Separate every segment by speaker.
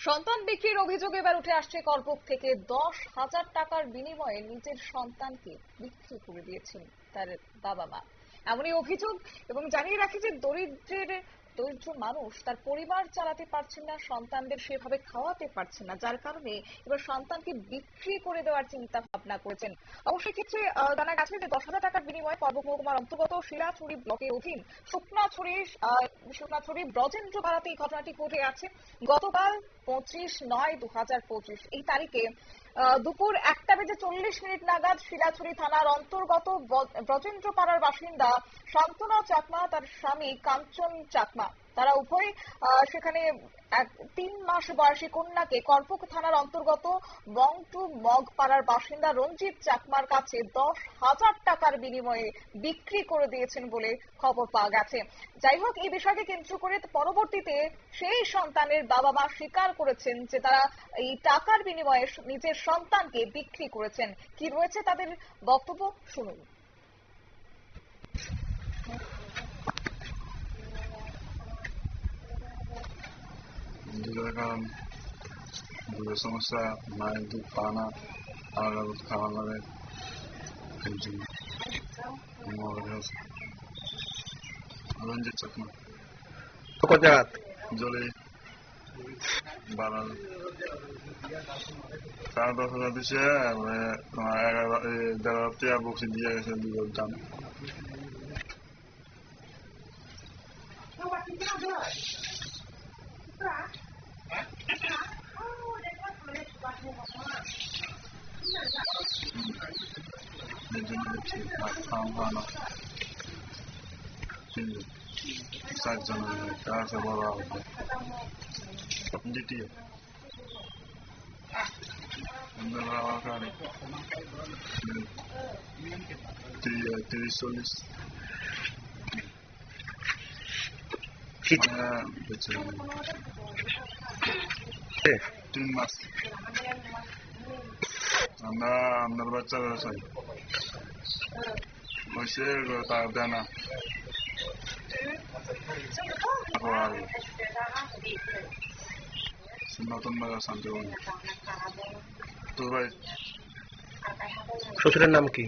Speaker 1: সন্তান বিক্রির অভিযোগ এবার উঠে আসছে করপক থেকে। দশ হাজার টাকার বিনিময়ে নিজের সন্তানকে বিক্রি করে দিয়েছেন তার বাবা মা। এমনই অভিযোগ এবং জানিয়ে রাখি যে দরিদ্রের দরিদ্র মানুষ তার পরিবার চালাতে পারছেন না, সন্তানদের সেভাবে খাওয়াতে পারছেন না, যার কারণে এবার সন্তানকে বিক্রি করে দেওয়ার চিন্তা ভাবনা করেছেন। অবশ্যই ক্ষেত্রে জানা গেছে যে দশ হাজার টাকার বিনিময়ে পর্বক মহকুমার অন্তর্গত শিলাছড়ি ব্লকের অধীন শুকনাছড়ি শুকনাছড়ি ব্রজেন্দ্র পাড়াতে এই ঘটনাটি ঘটে আছে। গতকাল পঁচিশ নয় দু হাজার পঁচিশ, এই তারিখে দুপুর একটা বেজে চল্লিশ মিনিট নাগাদ শিলাছড়ি থানার অন্তর্গত ব্রজেন্দ্রপাড়ার ব্রজেন্দ্র পাড়ার বাসিন্দা শান্তনা চাকমা, তার স্বামী কাঞ্চন চাকমা। তারা উভয় সেখানে তিন মাস বয়সী কন্যাকে করপোক থানার অন্তর্গত বংটু মগ পাড়ার বাসিন্দা রঞ্জিত চাকমার কাছে দশ হাজার টাকার বিনিময়ে বিক্রি করে দিয়েছেন বলে খবর পাওয়া গেছে। যাই হোক, এই বিষয়কে কেন্দ্র করে পরবর্তীতে সেই সন্তানের বাবা মা স্বীকার করেছেন যে তারা এই টাকার বিনিময়ে নিজের সন্তানকে বিক্রি করেছেন। কি রয়েছে তাদের বক্তব্য? শুনুন।
Speaker 2: দুধের কারণ দুধের সমস্যা মায়ের দুধ পায় না আলাদা দুধ খাওয়া লাগে রঞ্জিত চাকমা
Speaker 3: জায়গাত
Speaker 2: জলে বাড়াল সাড়ে দশ হাজার দিছে এবারে তোমার এগারো দেড় হাজার টাকা বক্সি দিয়ে গেছে দুধের দাম। এই জন্য হচ্ছে ভাত খাওয়া হয় না তিনজন চারজন আছে বড় আছে দ্বিতীয় তিরিশ চল্লিশ
Speaker 3: কি
Speaker 2: হ্যাঁ, বেঁচে গেল।
Speaker 3: ছে?
Speaker 2: তিন মাস আমরা আপনার বাচ্চা চাই হয়েছে তার দেয় আর নতুন বাজার তো ভাই
Speaker 3: শ্বশুরের নাম কি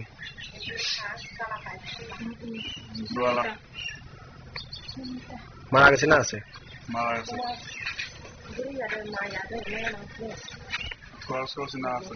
Speaker 3: মারা গেছে না আছে
Speaker 2: মারা গেছে খরচ করছি না আছে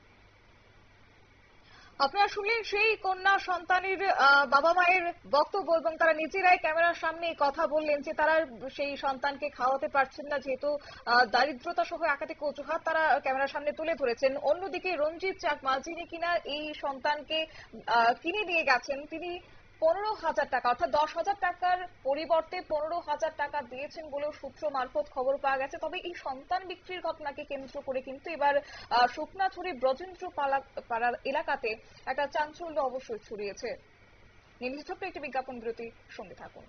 Speaker 1: আপনারা শুনলেন সেই কন্যা সন্তানের বাবা মায়ের বক্তব্য এবং তারা নিজেরাই ক্যামেরার সামনে কথা বললেন যে তারা সেই সন্তানকে খাওয়াতে পারছেন না যেহেতু দারিদ্রতা সহ একাধিক অজুহাত তারা ক্যামেরার সামনে তুলে ধরেছেন। অন্যদিকে রঞ্জিত চাকমা যিনি কিনা এই সন্তানকে কিনে নিয়ে গেছেন। তিনি পনেরো হাজার টাকা, অর্থাৎ দশ হাজার টাকার পরিবর্তে পনেরো হাজার টাকা দিয়েছেন বলেও সূত্র মারফত খবর পাওয়া গেছে। তবে এই সন্তান বিক্রির ঘটনাকে কেন্দ্র করে কিন্তু এবার শুকনাছড়ি ব্রজেন্দ্র পাড়ার এলাকাতে একটা চাঞ্চল্য অবশ্যই ছড়িয়েছে। নিচ্ছে একটি বিজ্ঞাপন বিরতি সঙ্গে থাকুন।